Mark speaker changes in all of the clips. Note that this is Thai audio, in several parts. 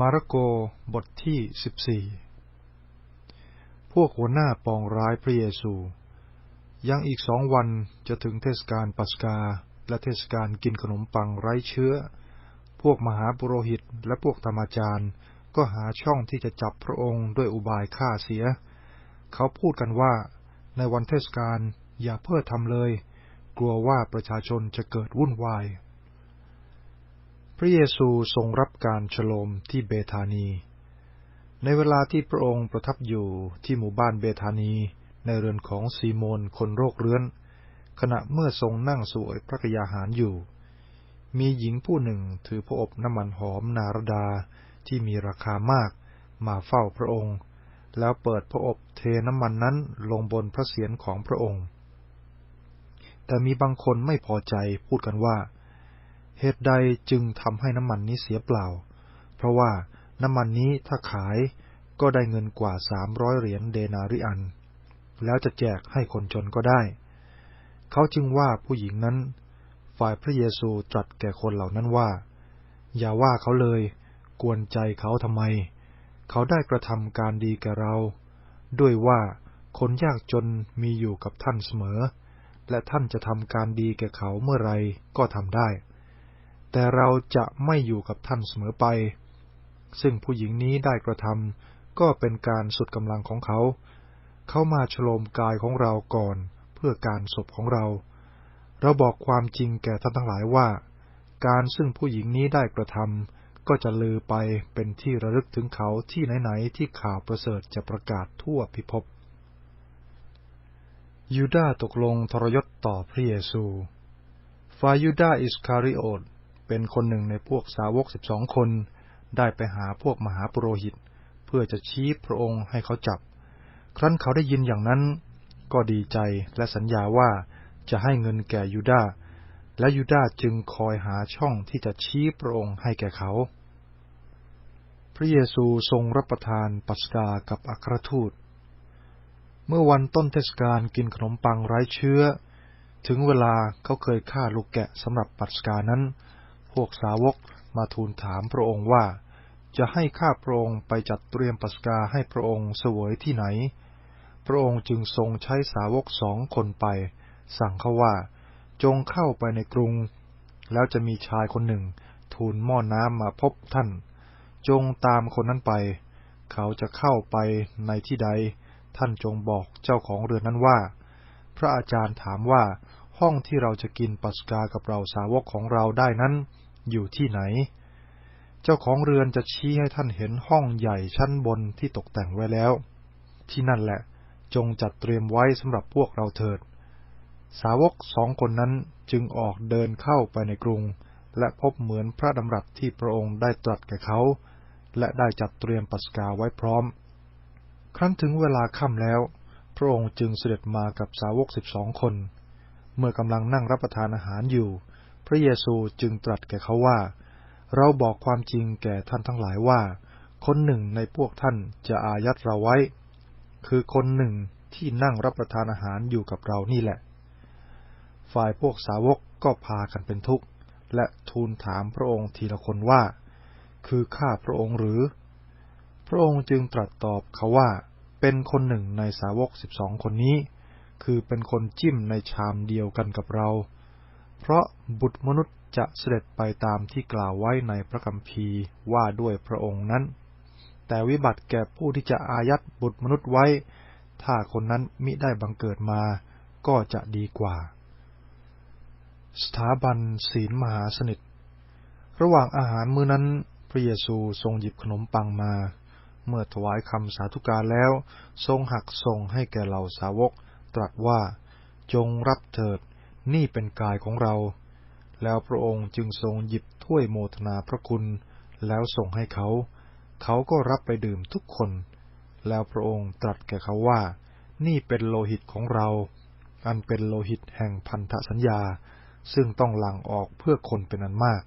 Speaker 1: มาระโกบทที่สิบสี่พวกหัวหน้าปองร้ายพระเยซู ยังอีกสองวันจะถึงเทศกาลปัสกา และเทศกาลกินขนมปังไร้เชื้อ พวกมหาปุโรหิตและพวกธรรมจารย์ ก็หาช่องที่จะจับพระองค์ด้วยอุบายฆ่าเสีย เขาพูดกันว่า ในวันเทศกาลอย่าเพื่อทำเลย กลัวว่าประชาชนจะเกิดวุ่นวาย พระเยซูทรงรับการฉลมที่เบธานี ในเวลาที่พระองค์ประทับอยู่ที่หมู่บ้านเบธานีในเรือนของซีโมนคนโรคเรื้อน ขณะเมื่อทรงนั่งสวยพระกยาหารอยู่ มีหญิงผู้หนึ่งถือพระอบน้ำมันหอมนารดาที่มีราคามากมาเฝ้าพระองค์ แล้วเปิดพระอบเทน้ำมันนั้นลงบนพระเศียรของพระองค์ แต่มีบางคนไม่พอใจพูดกันว่า เหตุใดจึงทำให้น้ำมันนี้เสียเปล่า เพราะว่าน้ำมันนี้ถ้าขายก็ได้เงินกว่าสามร้อยเหรียญเดนาริอัน แล้วจะแจกให้คนจนก็ได้ เขาจึงว่าผู้หญิงนั้น ฝ่ายพระเยซูตรัสแก่คนเหล่านั้นว่า อย่าว่าเขาเลย กวนใจเขาทำไม เขาได้กระทำการดีแก่เรา ด้วยว่าคนยากจนมีอยู่กับท่านเสมอ และท่านจะทำการดีแก่เขาเมื่อไรก็ทำได้ แต่เราจะไม่อยู่กับท่านเสมอไป ซึ่งผู้หญิงนี้ได้กระทำก็เป็นการสุดกำลังของเขา เขามาฉโลมกายของเราก่อนเพื่อการศพของเรา เราบอกความจริงแก่ท่านทั้งหลายว่า การซึ่งผู้หญิงนี้ได้กระทำก็จะลือไปเป็นที่ระลึกถึงเขาที่ไหนๆที่ข่าวประเสริฐจะประกาศทั่วพิภพยูดาตกลงทรยศต่อพระเยซูฟายูดาอิสคาริโอต เป็นคนหนึ่งในพวกสาวกสิบสองคน ได้ไปหาพวกมหาปุโรหิต เพื่อจะชี้พระองค์ให้เขาจับ ครั้นเขาได้ยินอย่างนั้น ก็ดีใจและสัญญาว่าจะให้เงินแก่ยูดาและยูดาจึงคอยหาช่องที่จะชี้พระองค์ให้แก่เขา พระเยซูทรงรับประทานปัสกากับอัครทูต เมื่อวันต้นเทศกาลกินขนมปังไร้เชื้อ ถึงเวลาเขาเคยฆ่าลูกแกะสำหรับปัสกานั้น วกสาวกมาทูลถามพระองค์ว่า จะให้ข้าพระองค์ไปจัดเตรียมปัสกาให้พระองค์เสวยที่ไหน พระองค์จึงทรงใช้สาวกสองคนไป สั่งเขาว่า จงเข้าไปในกรุง แล้วจะมีชายคนหนึ่ง ทูลหม้อน้ำมาพบท่าน จงตามคนนั้นไป เขาจะเข้าไปในที่ใด ท่านจงบอกเจ้าของเรือนนั้นว่า พระอาจารย์ถามว่าห้องที่เราจะกินปัสกากับเราสาวกของเราได้นั้น อยู่ที่ไหน เจ้าของเรือนจะชี้ให้ท่านเห็นห้องใหญ่ชั้นบนที่ตกแต่งไว้แล้ว ที่นั่นแหละจงจัดเตรียมไว้สำหรับพวกเราเถิด สาวกสองคนนั้นจึงออกเดินเข้าไปในกรุง และพบเหมือนพระดำรัสที่พระองค์ได้ตรัสแก่เขา และได้จัดเตรียมปัสกาไว้พร้อม ครั้นถึงเวลาค่ำแล้ว พระองค์จึงเสด็จมากับสาวกสิบสองคน เมื่อกำลังนั่งรับประทานอาหารอยู่ พระเยซูจึงตรัสแก่เขาว่า เราบอกความจริงแก่ท่านทั้งหลายว่า คนหนึ่งในพวกท่านจะอายัดเราไว้ คือคนหนึ่งที่นั่งรับประทานอาหารอยู่กับเรานี่แหละ ฝ่ายพวกสาวกก็พากันเป็นทุกข์ และทูลถามพระองค์ทีละคนว่า คือข้าพระองค์หรือ พระองค์จึงตรัสตอบเขาว่า เป็นคนหนึ่งในสาวกสิบสองคนนี้ คือเป็นคนจิ้มในชามเดียวกันกับเรา เพราะบุตรมนุษย์จะเสด็จไปตามที่กล่าวไว้ในพระคัมภีร์ว่าด้วยพระองค์นั้น แต่วิบัติแก่ผู้ที่จะอายัดบุตรมนุษย์ไว้ ถ้าคนนั้นมิได้บังเกิดมาก็จะดีกว่า สถาบันศีลมหาสนิท ระหว่างอาหารมื้อนั้น พระเยซูทรงหยิบขนมปังมา เมื่อถวายคำสาธุการแล้ว ทรงหักส่งให้แก่เหล่าสาวก ตรัสว่า จงรับเถิด นี่เป็นกายของเรา แล้วพระองค์จึงทรงหยิบถ้วยโมทนาพระคุณ แล้วส่งให้เขา เขาก็รับไปดื่มทุกคน แล้วพระองค์ตรัสแก่เขาว่า นี่เป็นโลหิตของเรา อันเป็นโลหิตแห่งพันธสัญญา ซึ่งต้องหลั่งออกเพื่อคนเป็นอันมาก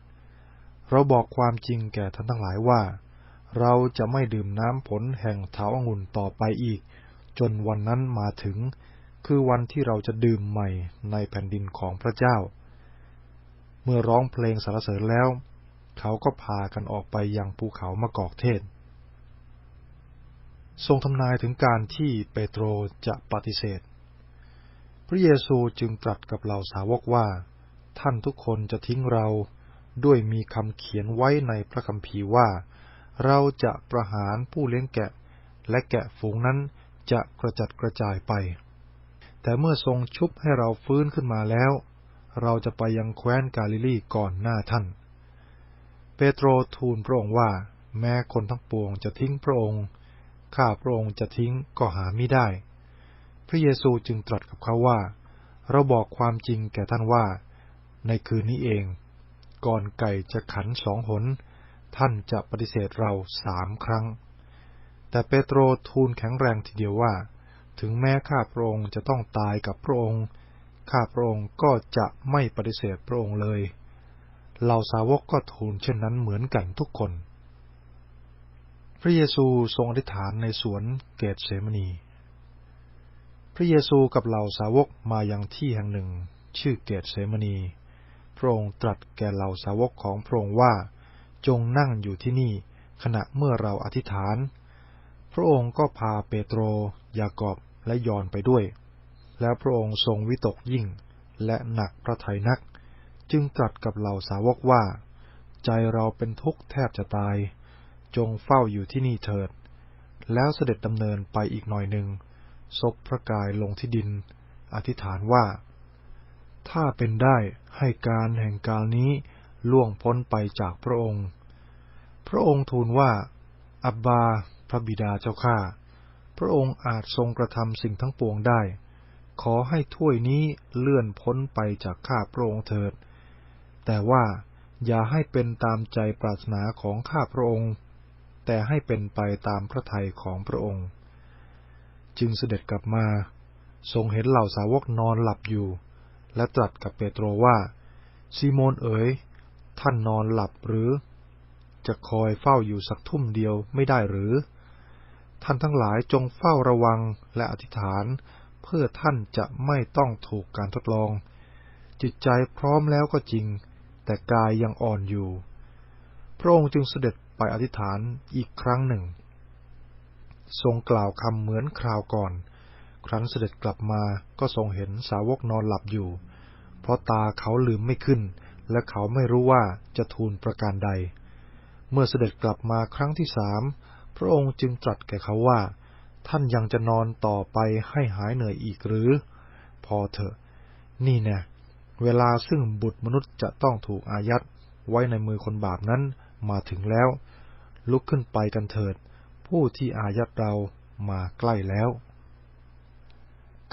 Speaker 1: เราบอกความจริงแก่ท่านทั้งหลายว่า เราจะไม่ดื่มน้ำผลแห่งเถาองุ่นต่อไปอีก จนวันนั้นมาถึง คือวันที่เราจะดื่มใหม่ในแผ่นดินของพระเจ้า เมื่อร้องเพลงสรรเสริญแล้ว เขาก็พากันออกไปยังภูเขามะกอกเทศ ทรงทำนายถึงการที่เปโตรจะปฏิเสธ พระเยซูจึงตรัสกับเหล่าสาวกว่า ท่านทุกคนจะทิ้งเราด้วยมีคำเขียนไว้ในพระคัมภีร์ว่า เราจะประหารผู้เลี้ยงแกะ และแกะฝูงนั้นจะกระจัดกระจายไป แต่เมื่อทรงชุบให้เราฟื้นขึ้นมาแล้ว เราจะไปยังแคว้นกาลิลีก่อนหน้าท่าน เปโตรทูลพระองค์ว่า แม้คนทั้งปวงจะทิ้งพระองค์ ข้าพระองค์จะทิ้งก็หาไม่ได้ พระเยซูจึงตรัสกับเขาว่า เราบอกความจริงแก่ท่านว่า ในคืนนี้เอง ก่อนไก่จะขันสองหน ท่านจะปฏิเสธเราสามครั้ง แต่เปโตรทูลแข็งแรงทีเดียวว่า ถึงแม้ข้าพระองค์จะต้องตายกับพระองค์ ข้าพระองค์ก็จะไม่ปฏิเสธพระองค์เลย เหล่าสาวกก็ทูลเช่นนั้นเหมือนกันทุกคน พระเยซูทรงอธิษฐานในสวนเกตเสมนี พระเยซูกับเหล่าสาวกมายังที่แห่งหนึ่ง ชื่อเกตเสมนี พระองค์ตรัสแก่เหล่าสาวกของพระองค์ว่า จงนั่งอยู่ที่นี่ขณะเมื่อเราอธิษฐาน พระองค์ก็พาเปโตร ยากอบ และยอนไปด้วย แล้วพระองค์ทรงวิตกยิ่ง และหนักพระทัยนัก จึงตรัสกับเหล่าสาวกว่า ใจเราเป็นทุกข์แทบจะตาย จงเฝ้าอยู่ที่นี่เถิด แล้วเสด็จดำเนินไปอีกหน่อยหนึ่งซบพระกายลงที่ดิน อธิษฐานว่า ถ้าเป็นได้ให้การแห่งการนี้ล่วงพ้นไปจากพระองค์ พระองค์ทูลว่า อับบา พระบิดาเจ้าข้า พระองค์อาจทรงกระทำสิ่งทั้งปวงได้ ขอให้ถ้วยนี้เลื่อนพ้นไปจากข้าพระองค์เถิด แต่ว่าอย่าให้เป็นตามใจปรารถนาของข้าพระองค์ แต่ให้เป็นไปตามพระทัยของพระองค์ จึงเสด็จกลับมา ทรงเห็นเหล่าสาวกนอนหลับอยู่ และตรัสกับเปโตรว่า ซีโมนเอ๋ย ท่านนอนหลับหรือ จะคอยเฝ้าอยู่สักทุ่มเดียวไม่ได้หรือ ท่านทั้งหลายจงเฝ้าระวังและอธิษฐาน เพื่อท่านจะไม่ต้องถูกการทดลอง จิตใจพร้อมแล้วก็จริง แต่กายยังอ่อนอยู่ พระองค์จึงเสด็จไปอธิษฐานอีกครั้งหนึ่ง ทรงกล่าวคำเหมือนคราวก่อน ครั้นเสด็จกลับมาก็ทรงเห็นสาวกนอนหลับอยู่ เพราะตาเขาลืมไม่ขึ้น และเขาไม่รู้ว่าจะทูลประการใด เมื่อเสด็จกลับมาครั้งที่สาม พระองค์จึงตรัสแก่เขาว่า ท่านยังจะนอนต่อไปให้หายเหนื่อยอีกหรือ พอเถอะ นี่น่เวลาซึ่งบุตรมนุษย์จะต้องถูกอายัดไว้ในมือคนบาปนั้นมาถึงแล้ว ลุกขึ้นไปกันเถิด ผู้ที่อายัดเรามาใกล้แล้ว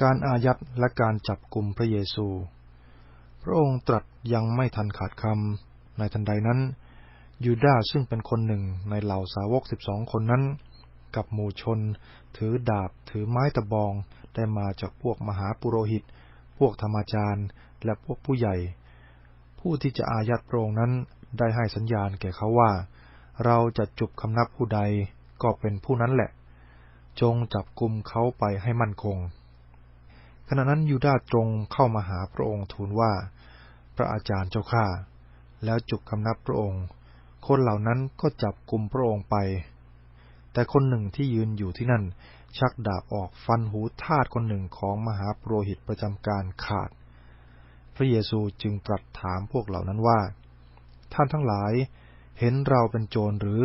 Speaker 1: การอายัดและการจับกลุ่มพระเยซู พระองค์ตรัสยังไม่ทันขาดคำในทันใดนั้น ยูดาซึ่งเป็นคนหนึ่งในเหล่าสาวกสิบสองคนนั้น กับหมู่ชน ถือดาบถือไม้ตะบอง ได้มาจากพวกมหาปุโรหิต พวกธรรมจารย์ และพวกผู้ใหญ่ ผู้ที่จะอายัดพรงนั้นได้ให้สัญญาณแก่เขาว่า เราจะจุบคำนับผู้ใดก็เป็นผู้นั้นแหละ จงจับกลุ่มเขาไปให้มั่นคง ขณะนั้นยูดาตรงเข้ามาหาพระองค์ทูลว่า พระอาจารย์เจ้าข้าแล้วจุกคำนับพระองค์ คนเหล่านั้นก็จับกลุ่มพระองค์ไป แต่คนหนึ่งที่ยืนอยู่ที่นั่น ชักดาบออกฟันหูทาสคนหนึ่งของมหาปรหิตประจำการขาด พระเยซูจึงตรัสถามพวกเหล่านั้นว่า ท่านทั้งหลายเห็นเราเป็นโจรหรือ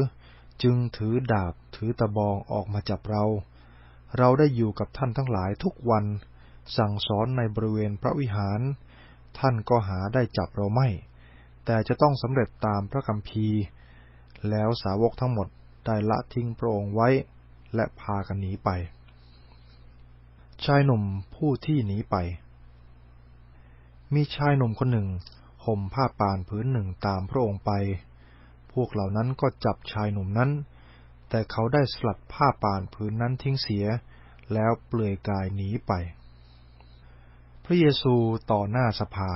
Speaker 1: จึงถือดาบถือตะบองออกมาจับเรา เราได้อยู่กับท่านทั้งหลายทุกวัน สั่งสอนในบริเวณพระวิหาร ท่านก็หาได้จับเราไม่ แต่จะต้องสำเร็จตามพระคัมภีร์ แล้วสาวกทั้งหมดได้ละทิ้งพระองค์ไว้ และพากันหนีไป ชายหนุ่มผู้ที่หนีไป มีชายหนุ่มคนหนึ่งห่มผ้าป่านผืนหนึ่งตามพระองค์ไป พวกเหล่านั้นก็จับชายหนุ่มนั้น แต่เขาได้สลัดผ้าป่านผืนนั้นทิ้งเสีย แล้วเปลือยกายหนีไป พระเยซูต่อหน้าสภา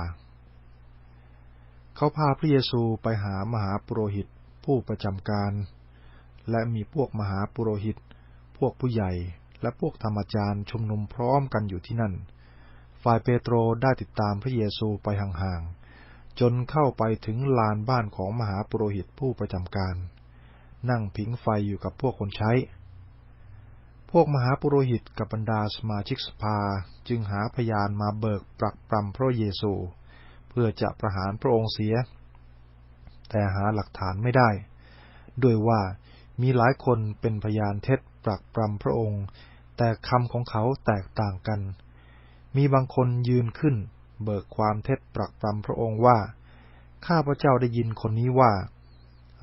Speaker 1: เขาพาพระเยซูไปหามหาปุโรหิตผู้ประจำการ และมีพวกมหาปุโรหิต พวกผู้ใหญ่และพวกธรรมจารย์ชุมนุมพร้อมกันอยู่ที่นั่น ฝ่ายเปโตรได้ติดตามพระเยซูไปห่างๆ จนเข้าไปถึงลานบ้านของมหาปุโรหิตผู้ประจำการ นั่งผิงไฟอยู่กับพวกคนใช้ พวกมหาปุโรหิตกับบรรดาสมาชิกสภาจึงหาพยานมาเบิกปรักปรำพระเยซู พื่อจะประหารพระองค์เสีย แต่หาหลักฐานไม่ได้ ด้วยว่ามีหลายคนเป็นพยานเท็จปรักปรำพระองค์ แต่คำของเขาแตกต่างกัน มีบางคนยืนขึ้น เบิกความเท็จปรักปรำพระองค์ว่า ข้าพระเจ้าได้ยินคนนี้ว่า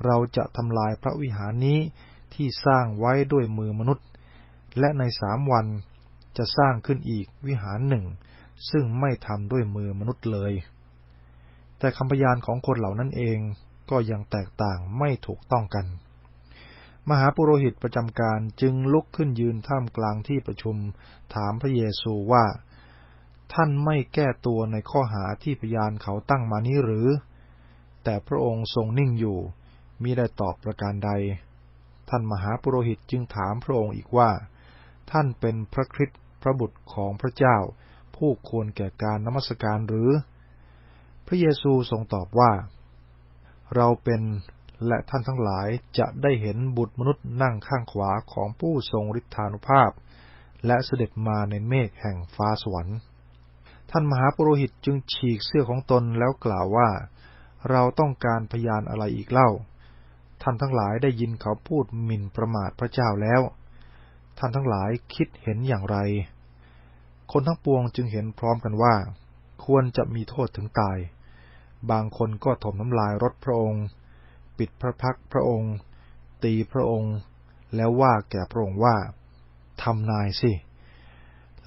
Speaker 1: เราจะทำลายพระวิหารนี้ที่สร้างไว้ด้วยมือมนุษย์ และในสามวันจะสร้างขึ้นอีกวิหารหนึ่ง ซึ่งไม่ทำด้วยมือมนุษย์เลย แต่คำพยานของคนเหล่านั้นเองก็ยังแตกต่างไม่ถูกต้องกัน มหาปุโรหิตประจำการจึงลุกขึ้นยืนท่ามกลางที่ประชุม ถามพระเยซูว่า ท่านไม่แก้ตัวในข้อหาที่พยานเขาตั้งมานี้หรือ แต่พระองค์ทรงนิ่งอยู่มิได้ตอบประการใด ท่านมหาปุโรหิตจึงถามพระองค์อีกว่า ท่านเป็นพระคริสต์พระบุตรของพระเจ้า ผู้ควรแก่การนมัสการหรือ พระเยซูทรงตอบว่า เราเป็นและท่านทั้งหลายจะได้เห็นบุตรมนุษย์นั่งข้างขวาของผู้ทรงฤทธานุภาพ และเสด็จมาในเมฆแห่งฟ้าสวรรค์ ท่านมหาปุโรหิตจึงฉีกเสื้อของตนแล้วกล่าวว่า เราต้องการพยานอะไรอีกเล่า ท่านทั้งหลายได้ยินเขาพูดหมิ่นประมาทพระเจ้าแล้ว ท่านทั้งหลายคิดเห็นอย่างไร คนทั้งปวงจึงเห็นพร้อมกันว่า ควรจะมีโทษถึงตาย บางคนก็ถมน้ำลายรถพระองค์ ปิดพระพักพระองค์ ตีพระองค์ แล้วว่าแก่พระองค์ว่าทำนายสิ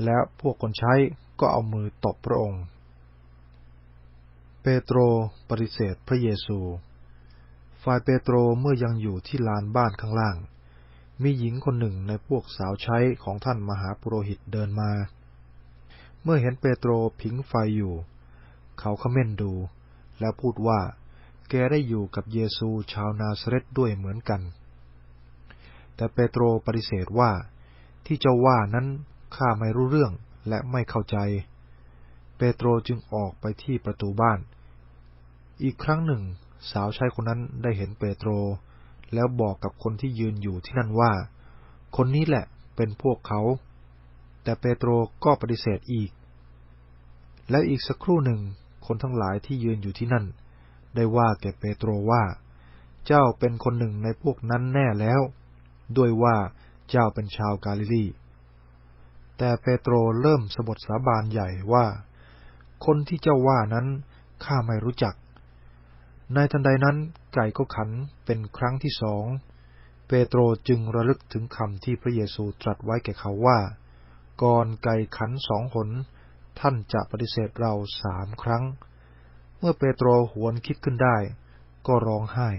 Speaker 1: แล้วพวกคนใช้ก็เอามือตบพระองค์ เปโตรปฏิเสธพระเยซู ฝ่ายเปโตรเมื่อยังอยู่ที่ลานบ้านข้างล่าง มีหญิงคนหนึ่งในพวกสาวใช้ของท่านมหาปุโรหิตเดินมา มื่อเห็นเปโตรผิงไฟอยู่ เขาเขม้นดู แล้วพูดว่า แกได้อยู่กับเยซูชาวนาซาเรตด้วยเหมือนกัน แต่เปโตรปฏิเสธว่า ที่เจ้าว่านั้นข้าไม่รู้เรื่องและไม่เข้าใจ เปโตรจึงออกไปที่ประตูบ้าน อีกครั้งหนึ่ง สาวใช้คนนั้นได้เห็นเปโตร แล้วบอกกับคนที่ยืนอยู่ที่นั่นว่า คนนี้แหละเป็นพวกเขา แต่เปโตรก็ปฏิเสธอีก แล้วอีกสักครู่หนึ่งคนทั้งหลายที่ยืนอยู่ที่นั่น ได้ว่าแก่เปโตรว่า เจ้าเป็นคนหนึ่งในพวกนั้นแน่แล้ว ด้วยว่าเจ้าเป็นชาวกาลิลีแต่เปโตรเริ่มสบทสาบานใหญ่ว่า คนที่เจ้าว่านั้นข้าไม่รู้จัก ในทันใดนั้นไก่ก็ขันเป็นครั้งที่สอง เปโตรจึงระลึกถึงคำที่พระเยซูตรัสไว้แก่เขาว่า ก่อนไก่ขันสองหน ท่านจะปฏิเสธเราสามครั้ง เมื่อเปโตรหวนคิดขึ้นได้ ก็ร้องไห้